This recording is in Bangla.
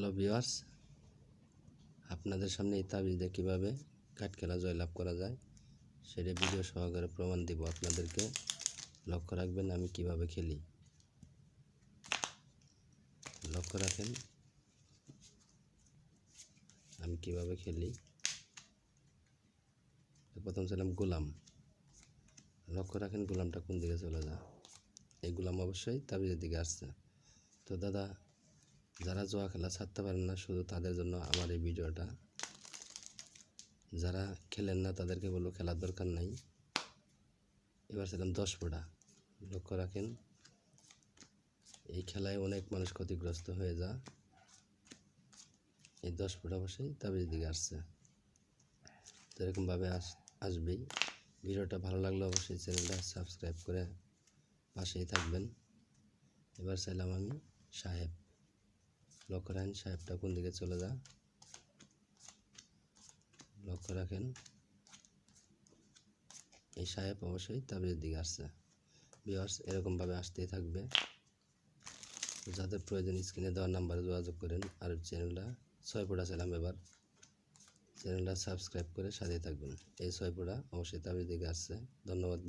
হ্যালো ভিওয়ার্স আপনাদের সামনে এই তাবিজ দিয়ে কীভাবে কাঠ খেলা জয়লাভ করা যায় সেটা ভিডিও সহকারে প্রমাণ দিব আপনাদেরকে। লক্ষ্য রাখবেন, আমি কীভাবে খেলি। লক্ষ্য রাখেন, আমি কীভাবে খেলি। প্রথম ছিলাম গোলাম। লক্ষ্য রাখেন, গোলামটা কোন দিকে চলে যায়? এই গোলাম অবশ্যই তাবিজের দিকে আসছে। তো দাদা যারা জোয়া খেলা ছাড়তে পারেন না, শুধু তাদের জন্য আমার এই ভিডিওটা। যারা খেলেন না, তাদেরকে বলব খেলার দরকার নাই। এবার ছিলাম দশ ফোটা লক্ষ্য রাখেন, এই খেলায় অনেক মানুষ ক্ষতিগ্রস্ত হয়ে যা। এই দশ ফুট অবশ্যই তাবিজ দিকে আসছে। তো এরকমভাবে আস, আসবেই। ভিডিওটা ভালো লাগলে অবশ্যই চ্যানেলটা সাবস্ক্রাইব করে পাশেই থাকবেন। এবার চাইলাম আমি সাহেব। লক্ষ্য রাখেন সাহেবটা কোন দিকে চলে যা লক্ষ্য রাখেন। এই সাহেব অবশ্যই তাবিজের দিকে আসছে। বিয়ার্স এরকমভাবে আসতেই থাকবে। যাদের প্রয়োজন স্ক্রিনে দেওয়ার নাম্বারে যোগাযোগ করেন, আর চ্যানেলটা ছয় ফোটা ছিলাম এবার। চ্যানেলটা সাবস্ক্রাইব করে সাথে থাকবেন। এই ছয় ফোটা অবশ্যই তাবিজ দিকে আসছে। ধন্যবাদ।